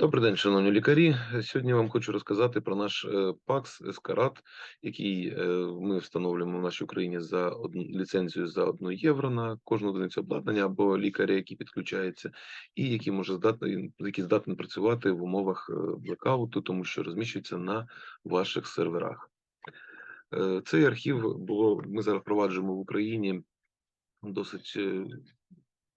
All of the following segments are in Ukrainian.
Добрий день, шановні лікарі. Сьогодні я вам хочу розказати про наш е, ПАКС Ескарат, який е, ми встановлюємо в нашій Україні за одну ліцензію за 1 євро на кожну одиницю обладнання або лікаря, який підключається, і який може здатний, який здатний працювати в умовах е, блекауту, тому що розміщується на ваших серверах. Цей архів було ми зараз впроваджуємо в Україні досить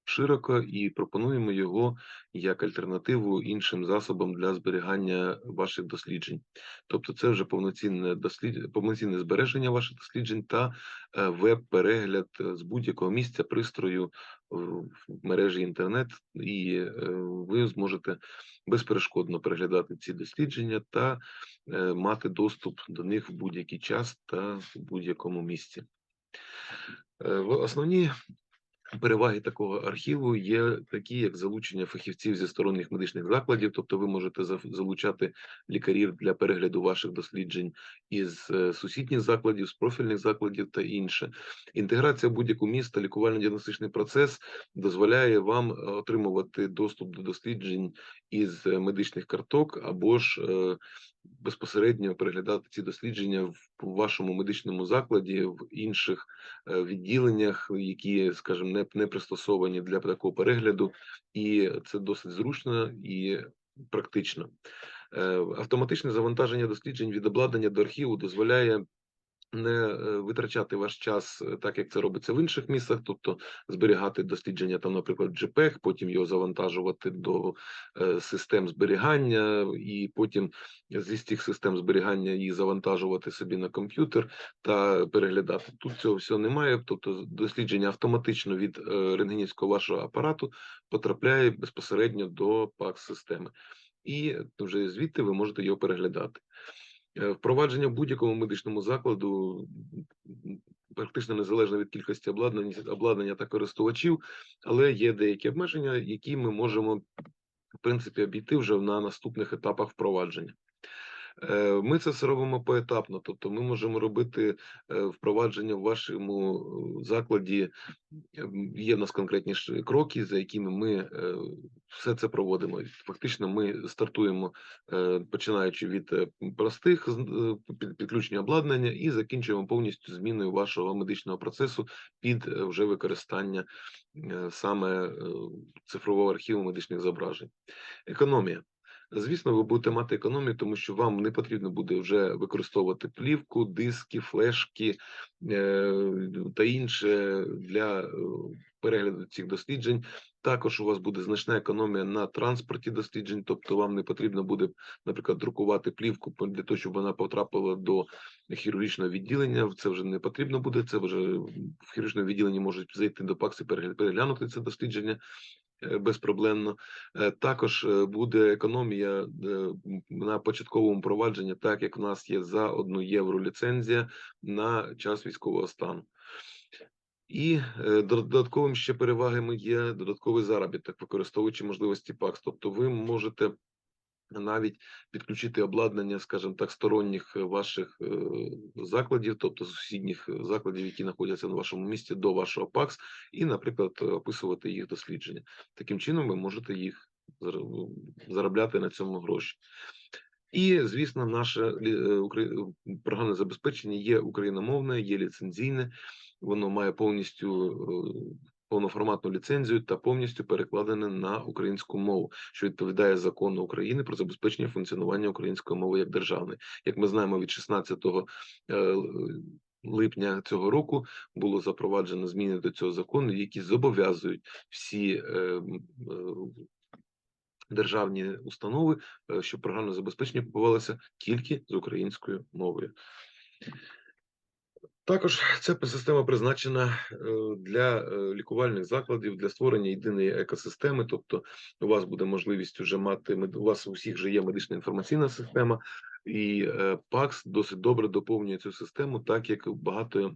широко і пропонуємо його як альтернативу іншим засобам для зберігання ваших досліджень. Тобто, це вже повноцінне дослід... повноцінне збереження ваших досліджень та е, веб-перегляд е, з будь-якого місця пристрою в мережі інтернет, і е, ви зможете безперешкодно переглядати ці дослідження та мати доступ до них в будь-який час та в будь-якому місці. Основні Переваги такого архіву є такі, як залучення фахівців зі сторонніх медичних закладів, тобто ви можете залучати лікарів для перегляду ваших досліджень із е, сусідніх закладів, з профільних закладів та інше. Інтеграція будь-яку місто, лікувально-діагностичний процес дозволяє вам е, отримувати доступ до досліджень із е, медичних карток або ж безпосередньо переглядати ці дослідження в вашому медичному закладі, в інших е, відділеннях, які, скажімо, не, не пристосовані для такого перегляду, і це досить зручно і практично. Е, автоматичне завантаження досліджень від обладнання до архіву дозволяє не е, витрачати ваш час е, так, як це робиться в інших місцях, тобто зберігати дослідження там, наприклад, в JPEG, потім його завантажувати до е, систем зберігання, і потім зі цих систем зберігання їх завантажувати собі на комп'ютер та переглядати. Тут цього всього немає. Тобто, дослідження автоматично від рентгенівського вашого апарату потрапляє безпосередньо до пак системи. І вже звідти ви можете його переглядати. Е, впровадження будь-якому медичному закладу практично незалежно від кількості обладнання, обладнання та користувачів, але є деякі обмеження, які ми можемо в принципі обійти вже на наступних етапах впровадження. Е, ми це все робимо поетапно, тобто ми можемо робити е, впровадження в вашому е, закладі. Є в нас конкретні кроки, за якими ми все це проводимо. Фактично, ми стартуємо починаючи від простих підключення обладнання і закінчуємо повністю зміною вашого медичного процесу під вже використання саме цифрового архіву медичних зображень. Економія. Звісно, ви будете мати економію, тому що вам не потрібно буде вже використовувати плівку, диски, флешки е, та інше для е, перегляду цих досліджень. Також у вас буде значна економія на транспорті досліджень, тобто вам не потрібно буде, наприклад, друкувати плівку для того, щоб вона потрапила до хірургічного відділення. Це вже не потрібно буде. Це вже в хірургічному відділенні можуть зайти до ПАКСи, переглянути це дослідження. Е, безпроблемно. Е, також е, буде економія на початковому провадженні, так як в нас є за 1 євро ліцензія на час військового стану. І додатковим ще перевагами є додатковий заробіток, використовуючи можливості ПАКС. Тобто, ви можете навіть підключити обладнання, скажімо так, сторонніх е, ваших е, закладів, тобто сусідніх е, закладів, які знаходяться на вашому місці до вашого ПАКС, і, наприклад, описувати їх дослідження. Таким чином, ви можете їх заробляти на цьому гроші. І, звісно, наше програмне забезпечення є україномовне, є ліцензійне, воно має повністю повноформатну ліцензію та повністю перекладене на українську мову, що відповідає закону України про забезпечення функціонування української мови як державної. Як ми знаємо, від 16 е, липня цього року було запроваджено зміни до цього закону, які зобов'язують всі. Е, е, державні установи, щоб програмне забезпечення купувалося тільки з українською мовою. Також ця система призначена е, для е, лікувальних закладів для створення єдиної екосистеми. Тобто, у вас буде можливість вже мати у вас у всіх вже є медична інформаційна система, і е, ПАКС досить добре доповнює цю систему, так як багато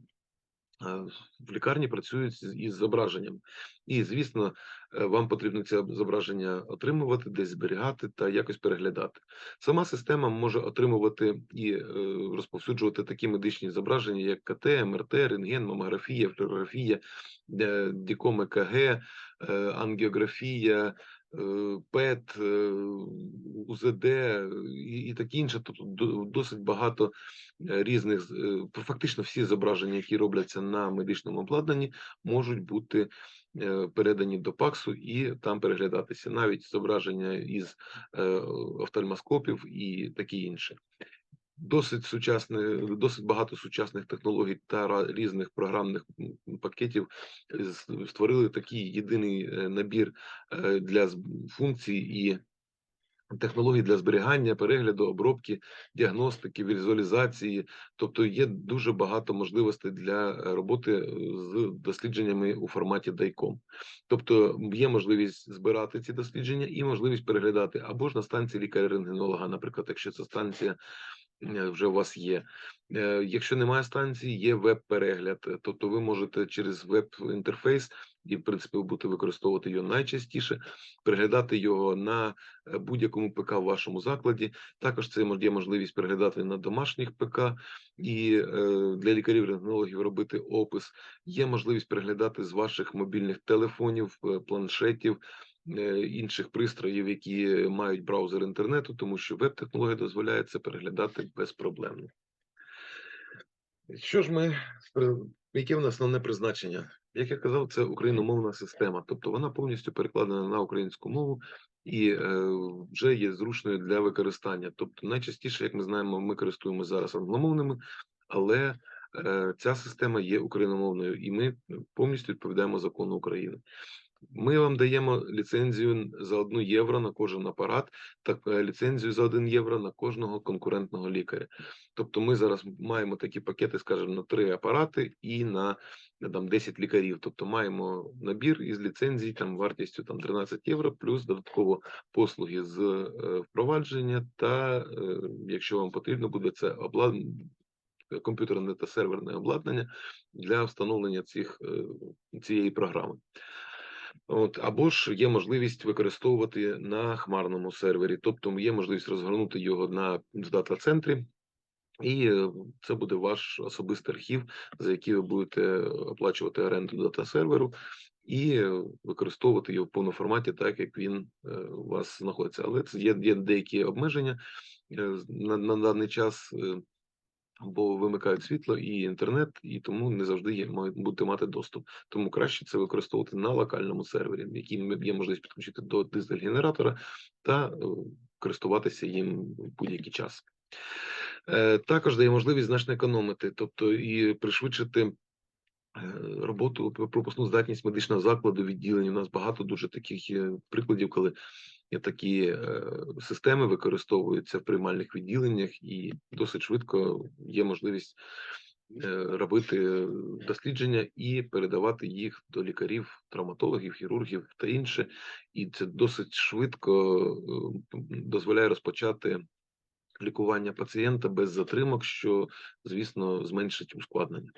в лікарні працюють із зображенням, і звісно, е, вам потрібно це зображення отримувати, десь зберігати та якось переглядати. Сама система може отримувати і е, розповсюджувати такі медичні зображення, як КТ, МРТ, рентген, мамографія, флюорографія, е, діком ЕКГ, ангіографія, ПЕТ, е, УЗД і, і таке інше. Тобто досить багато е, різних е, фактично всі зображення, які робляться на медичному обладнанні, можуть бути е, передані до ПАКСу і там переглядатися навіть зображення із е, офтальмоскопів і таке інше. Досить сучасне, досить багато сучасних технологій та різних програмних пакетів е, створили такий єдиний е, набір е, для функцій і технологій для зберігання, перегляду, обробки, діагностики, візуалізації. Тобто є дуже багато можливостей для роботи з дослідженнями у форматі DICOM. Тобто є можливість збирати ці дослідження і можливість переглядати або ж на станції лікаря-рентгенолога, наприклад, якщо це станція вже у вас є. Е, Якщо немає станції, є веб-перегляд, е, тобто ви можете через веб-інтерфейс, і в принципі ви будете використовувати його найчастіше, переглядати його на е, будь-якому ПК в вашому закладі. Також це є можливість переглядати на домашніх ПК і е, для лікарів-рентгенологів робити опис. Є можливість переглядати з ваших мобільних телефонів, е, планшетів. Е, Інших пристроїв, які мають браузер інтернету, тому що веб-технологія дозволяє це переглядати безпроблемно. Що ж ми яке в нас основне призначення? Як я казав, це україномовна система, тобто вона повністю перекладена на українську мову і е, вже є зручною для використання. Тобто, найчастіше, як ми знаємо, ми користуємося зараз англомовними, але е, ця система є україномовною, і ми повністю відповідаємо закону України. Ми вам даємо ліцензію за 1 євро на кожен апарат та е, ліцензію за 1 євро на кожного конкурентного лікаря. Тобто ми зараз маємо такі пакети, скажімо, на 3 апарати і на там 10 лікарів. Тобто маємо набір із ліцензій там вартістю там 13 євро, плюс додатково послуги з е, впровадження. Та е, якщо вам потрібно буде це обладнання. Комп'ютерне та серверне обладнання для встановлення цих, цієї програми. От, або ж є можливість використовувати на хмарному сервері, тобто є можливість розгорнути його на дата-центрі, і е, це буде ваш особистий архів, за який ви будете оплачувати оренду дата-серверу і е, використовувати його в повному форматі, так як він е, у вас знаходиться. Але це є, є деякі обмеження е, на, на даний час. Е, Бо вимикають світло і інтернет, і тому не завжди є мають бути мати доступ. Тому краще це використовувати на локальному сервері, який є можливість підключити до дизель-генератора та е, користуватися їм в будь-який час. Е, Також дає можливість значно економити, тобто і пришвидшити роботу про- пропускну здатність медичного закладу відділень. У нас багато дуже таких прикладів, коли такі е, системи використовуються в приймальних відділеннях, і досить швидко є можливість е, робити дослідження і передавати їх до лікарів, травматологів, хірургів та інше. І це досить швидко е, дозволяє розпочати лікування пацієнта без затримок, що, звісно, зменшить ускладнення.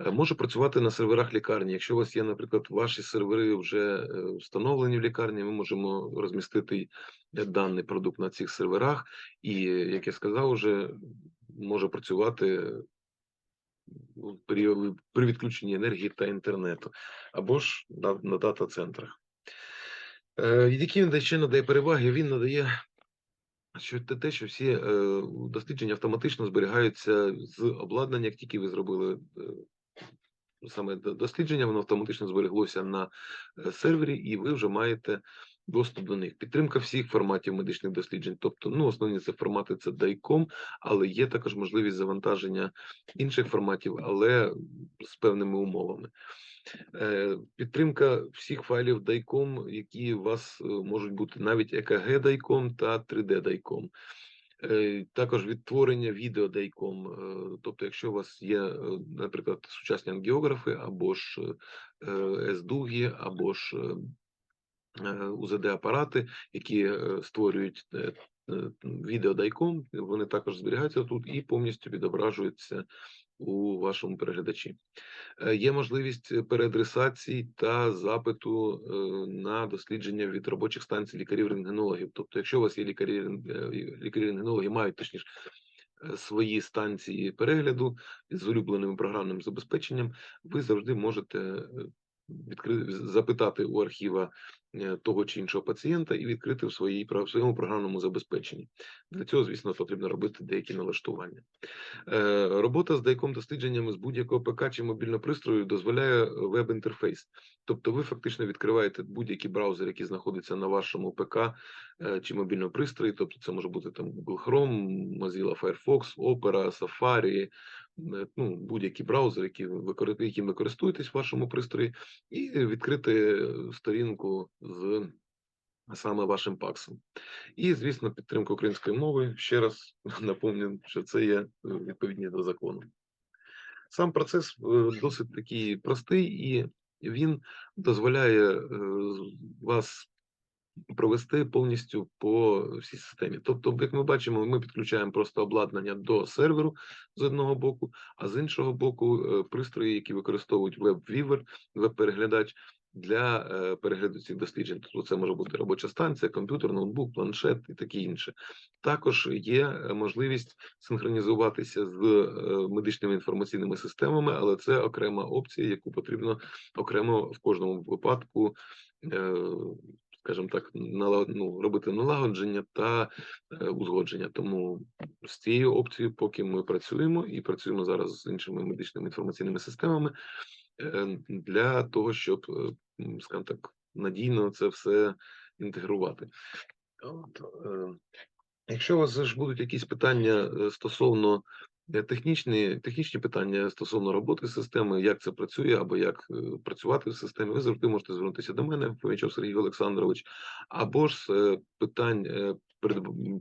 Е, Може працювати на серверах лікарні. Якщо у вас є, наприклад, ваші сервери вже е, встановлені в лікарні, ми можемо розмістити е, даний продукт на цих серверах, і, як я сказав, вже може працювати при, при відключенні енергії та інтернету, або ж на, на дата-центрах. Е, Які він ще надає переваги? Він надає що те, те, що всі е, дослідження автоматично зберігаються з обладнання, як тільки ви зробили е, саме дослідження, воно автоматично збереглося на е, сервері, і ви вже маєте доступ до них. Підтримка всіх форматів медичних досліджень. Тобто, ну, основні це формати це DICOM, але є також можливість завантаження інших форматів, але з певними умовами. Е, Підтримка всіх файлів DICOM, які у вас е, можуть бути навіть EKG DICOM та 3D DICOM. Е, Також відтворення відео DICOM. Тобто, якщо у вас є, наприклад, сучасні ангіографи, або ж СДУГи, або ж УЗД-апарати, які створюють відео DICOM, вони також зберігаються тут і повністю відображуються у вашому переглядачі. Е, Є можливість переадресації та запиту е, на дослідження від робочих станцій лікарів-рентгенологів. Тобто, якщо у вас є лікарі, е, лікарі-рентгенологи, мають точніше е, свої станції перегляду з улюбленим програмним забезпеченням, ви завжди можете е, відкри... запитати у архіва е, того чи іншого пацієнта і відкрити в своїй в своєму програмному забезпеченні. Для цього, звісно, потрібно робити деякі налаштування. Е, Робота з деяком дослідженнями з будь-якого ПК чи мобільного пристрою дозволяє е, веб-інтерфейс. Тобто ви фактично відкриваєте будь-який браузер, який знаходиться на вашому ПК е, чи мобільному пристрої. Тобто це може бути там Google Chrome, Mozilla Firefox, Opera, Safari, е, ну, будь-які браузери, які ви яким ви користуєтесь в вашому пристрої, і відкрити е, сторінку з саме вашим паксом. І, звісно, підтримка української мови. Ще раз напомню, що це є е, відповідність до закону. Сам процес е, досить такий простий, і він дозволяє е, вас провести повністю по всій системі. Тобто, як ми бачимо, ми підключаємо просто обладнання до серверу з одного боку, а з іншого боку, е, пристрої, які використовують веб-вівер, веб-переглядач для е, перегляду цих досліджень. Тобто це може бути робоча станція, комп'ютер, ноутбук, планшет і таке інше. Також є е, можливість синхронізуватися з медичними інформаційними системами, але це окрема опція, яку потрібно окремо в кожному випадку. Скажімо так, ну, робити налагодження та е, узгодження. Тому з цією опцією, поки ми працюємо і працюємо зараз з іншими медичними інформаційними системами, е, для того, щоб, е, скажімо так, надійно це все інтегрувати. От, Якщо у вас ж будуть якісь питання стосовно технічні, технічні питання стосовно роботи системи, як це працює, або як е, працювати в системі, ви завжди можете звернутися до мене, Фомічов Сергій Олександрович, або ж е, питань е,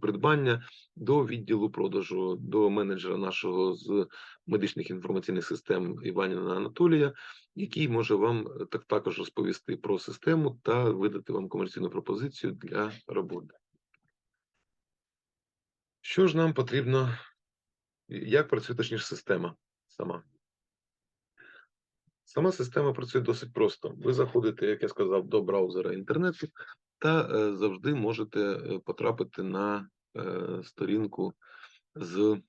придбання до відділу продажу, до менеджера нашого з медичних інформаційних систем Іваніна Анатолія, який може вам е, так також розповісти про систему та видати вам комерційну пропозицію для роботи. Що ж нам потрібно, як працює точніше система сама? Сама система працює досить просто. Ви заходите, як я сказав, до браузера інтернету та е, завжди можете е, потрапити на е, сторінку з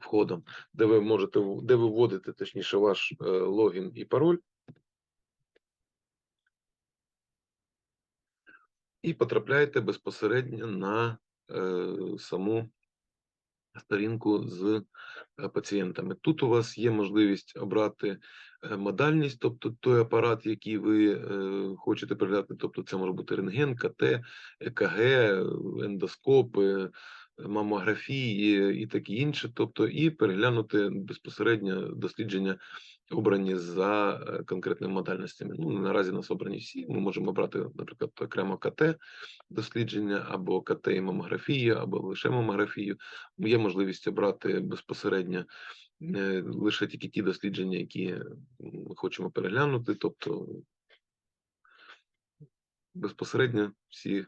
входом, де ви можете де ви вводите точніше ваш логін і пароль. І потрапляєте безпосередньо на саму сторінку з е, пацієнтами. Тут у вас є можливість обрати е, модальність, тобто той апарат, який ви е, хочете переглядати, тобто це може бути рентген, КТ, ЕКГ, ендоскопи, мамографії і таке інше, тобто і переглянути безпосередньо дослідження обрані за е, конкретними модальностями. Ну, наразі нас обрані всі. Ми можемо обрати, наприклад, окремо КТ дослідження, або КТ і мамографію, або лише мамографію. Є можливість обрати безпосередньо е, лише тільки ті дослідження, які ми хочемо переглянути, тобто безпосередньо всі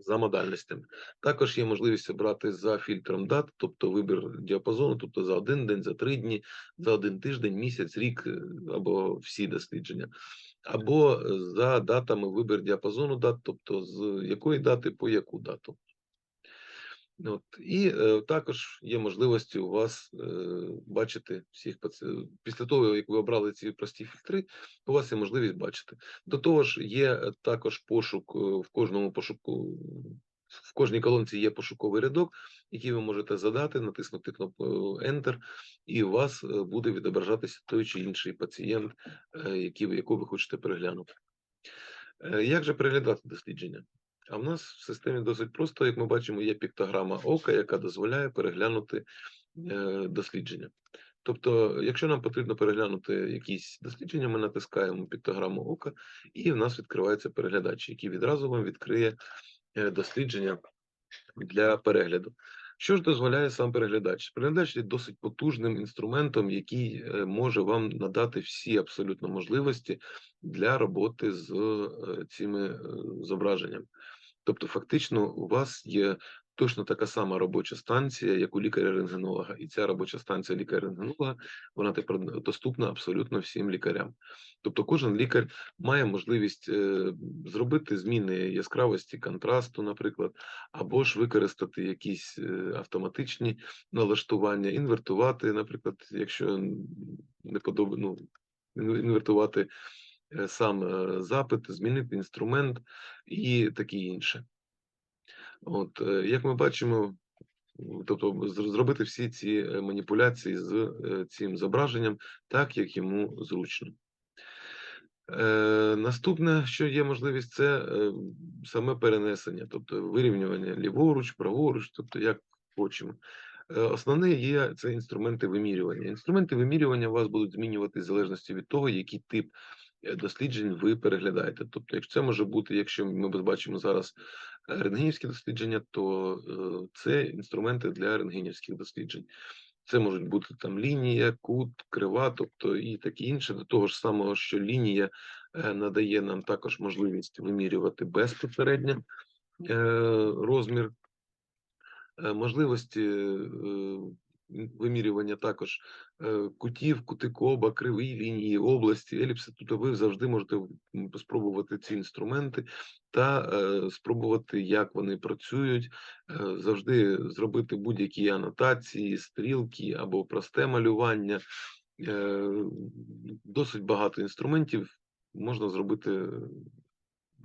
за модальностями. Також є можливість обрати за фільтром дат, тобто вибір діапазону, тобто за один день, за три дні, за один тиждень, місяць, рік е, або всі дослідження. Або е, за датами вибір діапазону дат, тобто з якої дати по яку дату. От. І е, також є можливості у вас е, бачити всіх паці- після того, як ви обрали ці прості фільтри, у вас є можливість бачити. До того ж, є е, також пошук е, в кожному пошуку. В кожній колонці є пошуковий рядок, який ви можете задати, натиснути кнопку Enter, і у вас е, буде відображатися той чи інший пацієнт, е, який яку ви хочете переглянути. Е, Як же переглядати дослідження? А в нас в системі досить просто, як ми бачимо, є піктограма ока, яка дозволяє переглянути е, дослідження. Тобто, якщо нам потрібно переглянути якісь дослідження, ми натискаємо піктограму ока, і в нас відкривається переглядач, який відразу вам відкриє е, дослідження для перегляду. Що ж дозволяє сам переглядач? Переглядач є досить потужним інструментом, який е, може вам надати всі абсолютно можливості для роботи з цими зображеннями. Тобто, фактично, у вас є точно така сама робоча станція, як у лікаря-рентгенолога, і ця робоча станція лікаря-рентгенолога вона тепер доступна абсолютно всім лікарям. Тобто, кожен лікар має можливість е, зробити зміни яскравості контрасту, наприклад, або ж використати якісь е, автоматичні налаштування, інвертувати, наприклад, якщо не подобається, ну, інвертувати сам е, запит, змінити інструмент і таке інше. От, е, як ми бачимо, тобто зробити всі ці е, маніпуляції з е, цим зображенням так, як йому зручно. Е, наступне, що є можливість, це е, саме перенесення, тобто вирівнювання ліворуч, праворуч, тобто як хочемо. Е, Основне є це інструменти вимірювання. Інструменти вимірювання у вас будуть змінюватися в залежності від того, який тип е, досліджень ви переглядаєте. Тобто, якщо це може бути, якщо ми бачимо зараз е, рентгенівські дослідження, то е, це інструменти для рентгенівських досліджень. Це можуть бути там лінія, кут, крива, тобто і таке інше. До того ж самого, що лінія е, надає нам також можливість вимірювати безпосередньо е, розмір Е, можливості е, вимірювання також е, кутів, кутикоба, криві лінії, області, еліпси. Тобто ви завжди можете спробувати ці інструменти та е, спробувати, як вони працюють, е, завжди зробити будь-які анотації, стрілки або просте малювання. Е, Досить багато інструментів можна зробити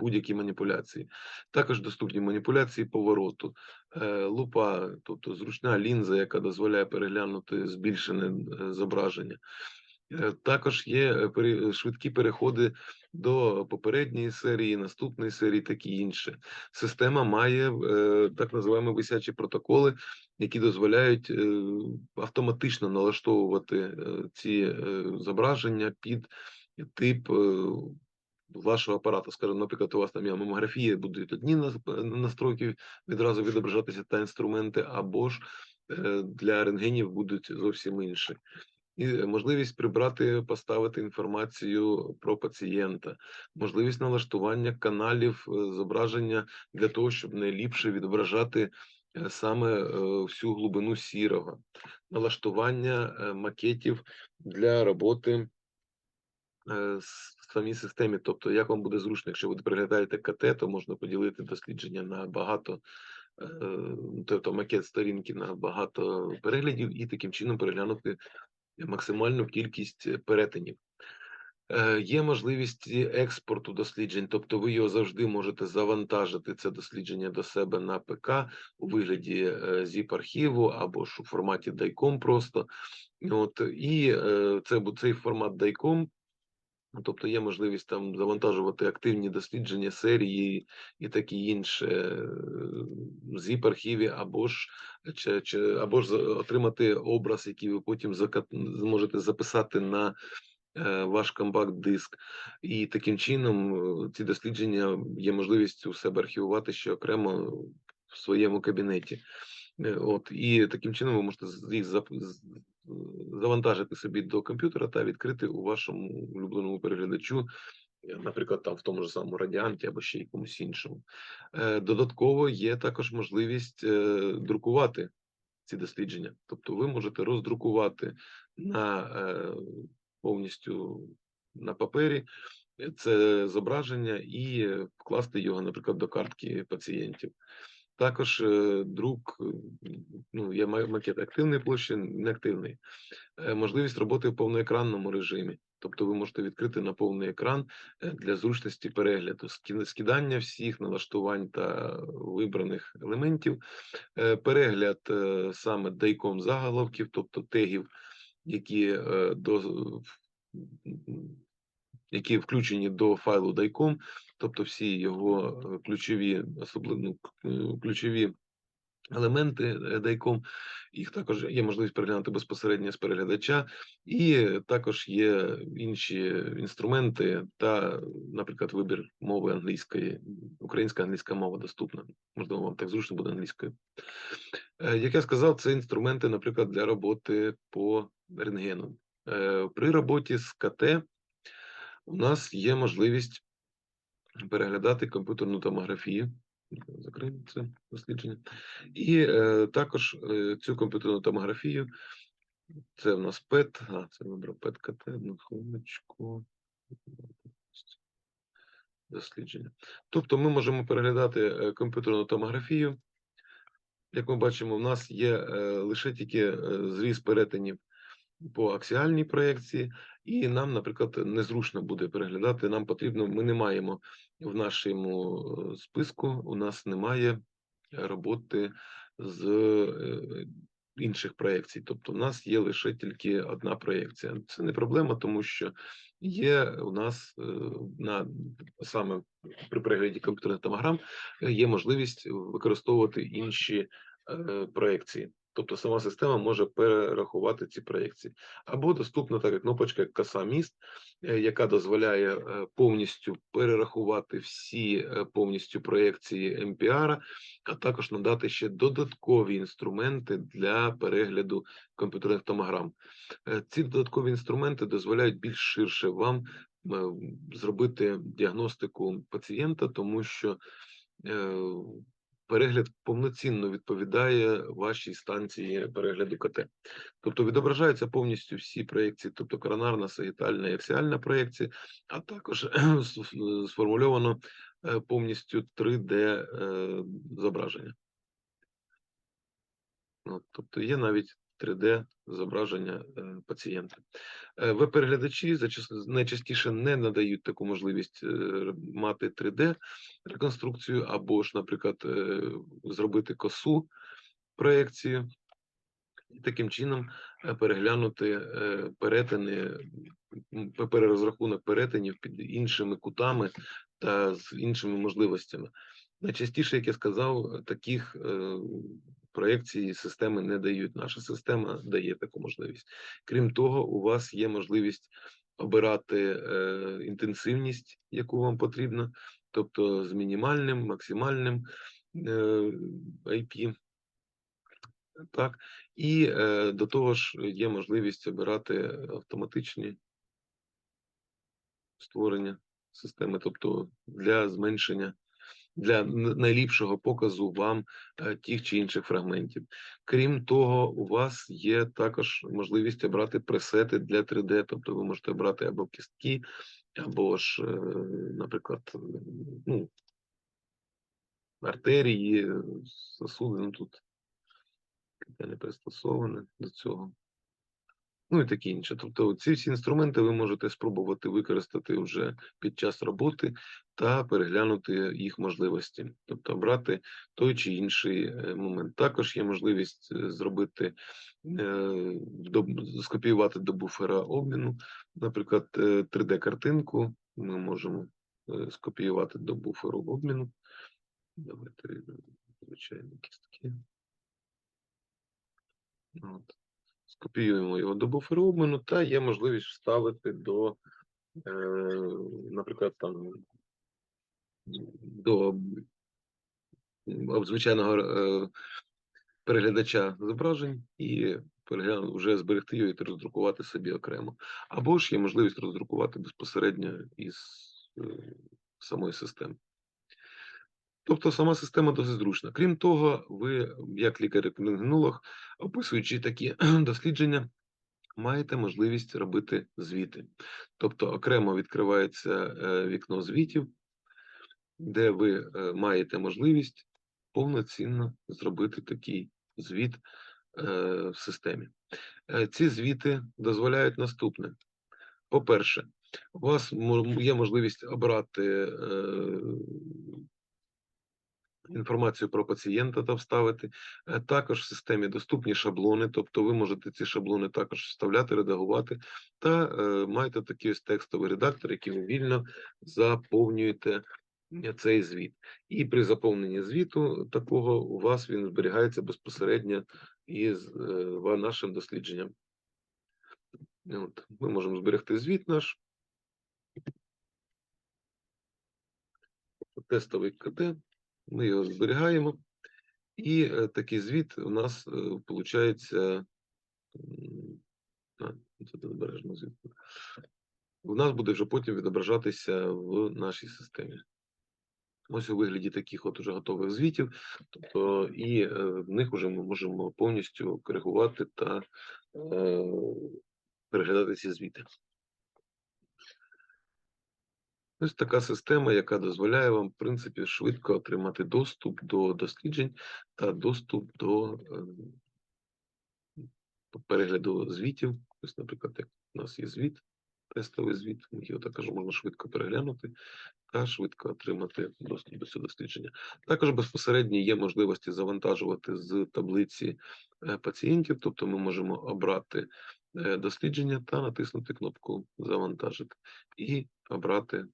будь-які маніпуляції. Також доступні маніпуляції повороту, е, лупа, тобто зручна лінза, яка дозволяє переглянути збільшене е, зображення. Е, Також є швидкі переходи до попередньої серії, наступної серії, такі інше. Система має так називаємо висячі протоколи, які дозволяють автоматично налаштовувати ці зображення під тип вашого апарату. Скажімо, наприклад, у вас там є мамографія, будуть одні нас- настройки відразу відображатися та інструменти, або ж е, для рентгенів будуть зовсім інші. І можливість прибрати, поставити інформацію про пацієнта, можливість налаштування каналів е, зображення для того, щоб найліпше відображати е, саме е, всю глибину сірого, налаштування е, макетів для роботи е, в самій системі. Тобто, як вам буде зручно, якщо ви переглядаєте КТ, то можна поділити дослідження на багато, е, тобто макет сторінки на багато переглядів, і таким чином переглянути максимальну кількість е, перетинів. Е, Є можливість експорту досліджень, тобто ви його завжди можете завантажити це дослідження до себе на ПК у вигляді е, zip-архіву або ж у форматі DICOM просто. От, і це цей формат DICOM, тобто є можливість там завантажувати активні дослідження серії і таке інше е, в zip-архіві, або ж чи, чи або ж отримати образ, який ви потім зможете записати на е, ваш компакт-диск. І таким чином е, ці дослідження є можливість у себе архівувати ще окремо в своєму кабінеті. От, і таким чином ви можете їх з- завантажити собі до комп'ютера та відкрити у вашому улюбленому переглядачу, е, наприклад, там в тому ж самому радіанті або ще якомусь іншому. Е, Додатково є також можливість е, друкувати ці дослідження. Тобто ви можете роздрукувати на повністю на папері це зображення і вкласти його, наприклад, до картки пацієнтів. Також е, друк, е, ну, є ма- макет активної площі, неактивний. Е, Можливість роботи в повноекранному режимі. Тобто ви можете відкрити на повний екран для зручності перегляду, скидання всіх налаштувань та вибраних елементів, перегляд саме дайком заголовків, тобто тегів, які до які включені до файлу DICOM, тобто всі його е, ключові, особливо е, ключові елементи е, DICOM, їх також є можливість переглянути безпосередньо з переглядача, і також є інші інструменти та, наприклад, вибір мови англійської, українська англійська мова доступна. Можливо, вам так зручно буде англійською. Як я сказав, це інструменти, наприклад, для роботи по рентгену. При роботі з КТ у нас є можливість переглядати комп'ютерну томографію. Закриємо це дослідження. І е, також е, цю комп'ютерну томографію. Це в нас ПЕТ, а це вибрав ПЕТ КТ, одну хвилиночку. Дослідження. Тобто ми можемо переглядати е, комп'ютерну томографію. Як ми бачимо, в нас є е, лише тільки е, зріз перетинів по аксіальній проекції, і нам, наприклад, незручно буде переглядати. Нам потрібно, ми не маємо в нашому е, списку, у нас немає роботи з е, інших проєкцій. Тобто, в нас є лише тільки одна проєкція. Це не проблема, тому що є у нас е, на саме при перегляді комп'ютерних томограм є можливість використовувати інші проєкції. Тобто сама система може перерахувати ці проєкції. Або доступна така кнопочка Каса міст, е, яка дозволяє е, повністю перерахувати всі е, повністю проєкції MPR, а також надати ще додаткові інструменти для перегляду комп'ютерних томограм. Ці додаткові інструменти дозволяють більш ширше вам зробити діагностику пацієнта, тому що перегляд повноцінно відповідає вашій станції перегляду КТ. Тобто відображаються повністю всі проєкції, тобто коронарна, сагітальна і аксіальна проєкції, а також сформульовано е, повністю 3D е, зображення. Тобто є навіть 3D зображення е, пацієнта. Е, Веб-переглядачі найчастіше не надають таку можливість е, мати 3D реконструкцію, або ж, наприклад, зробити косу проекцію, і таким чином переглянути перетини, перерозрахунок перетинів під іншими кутами та з іншими можливостями. Найчастіше, як я сказав, таких проекцій системи не дають. Наша система дає таку можливість. Крім того, у вас є можливість обирати е, інтенсивність, яку вам потрібно, тобто з мінімальним, максимальним е, IP. Так, і е, до того ж є можливість обирати автоматичні створення системи, тобто для зменшення, для найліпшого показу вам е, тих чи інших фрагментів. Крім того, у вас є також можливість обрати пресети для 3D, тобто ви можете обрати або кістки, або ж, е, наприклад, ну, артерії, е, сосуди, ну тут не пристосоване до цього. Ну і таке інше. Тобто ці всі інструменти ви можете спробувати використати вже під час роботи та переглянути їх можливості, тобто обрати той чи інший е, момент. Також є можливість е, зробити е, скопіювати до буфера обміну, наприклад, 3D-картинку ми можемо скопіювати до буферу обміну. Давайте звичайно кістки. От. Скопіюємо його до буферу обміну, та є можливість вставити до, е, наприклад, там до звичайного е, переглядача зображень і перегляну вже зберегти його і роздрукувати собі окремо. Або ж є можливість роздрукувати безпосередньо із е, самої системи. Тобто сама система досить зручна. Крім того, ви, як лікар-рентгенолог, описуючи такі дослідження, маєте можливість робити звіти. Тобто окремо відкривається е, вікно звітів, де ви е, маєте можливість повноцінно зробити такий звіт е, в системі. Ці звіти дозволяють наступне. По-перше, у вас є можливість обрати інформацію про пацієнта та вставити. Е, Також в системі доступні шаблони, тобто ви можете ці шаблони також вставляти, редагувати, та е, маєте такий ось текстовий редактор, який ви вільно заповнюєте е, цей звіт. І при заповненні звіту такого у вас він зберігається безпосередньо із е, нашим дослідженням. От, ми можемо зберегти звіт наш. Тестовий КТ. Ми його зберігаємо. І е, такий звіт у нас виходить. Це збережено звідти. У нас буде вже потім відображатися в нашій системі. Ось у вигляді таких от уже готових звітів, тобто і е, в них вже ми можемо повністю коригувати та е, переглядати ці звіти. Ось така система, яка дозволяє вам, в принципі, швидко отримати доступ до досліджень та доступ до е, перегляду звітів Ось, наприклад, як у нас є звіт, тестовий звіт, його також можна швидко переглянути та швидко отримати доступ до цього дослідження. Також безпосередньо є можливості завантажувати з таблиці е, пацієнтів, тобто ми можемо обрати е, дослідження та натиснути кнопку Завантажити і обрати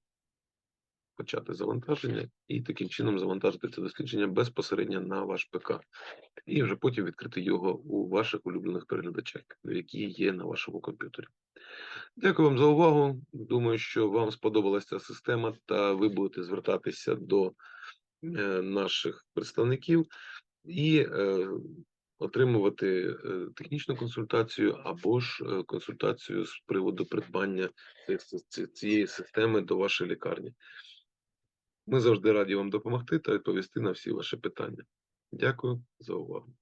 почати завантаження, і таким чином завантажити це дослідження безпосередньо на ваш ПК, і вже потім відкрити його у ваших улюблених переглядачах, які є на вашому комп'ютері. Дякую вам за увагу. Думаю, що вам сподобалася ця система, та ви будете звертатися до е, наших представників і е, отримувати е, технічну консультацію або ж консультацію з приводу придбання ці- ці- цієї системи до вашої лікарні. Ми завжди раді вам допомогти та відповісти на всі ваші питання. Дякую за увагу.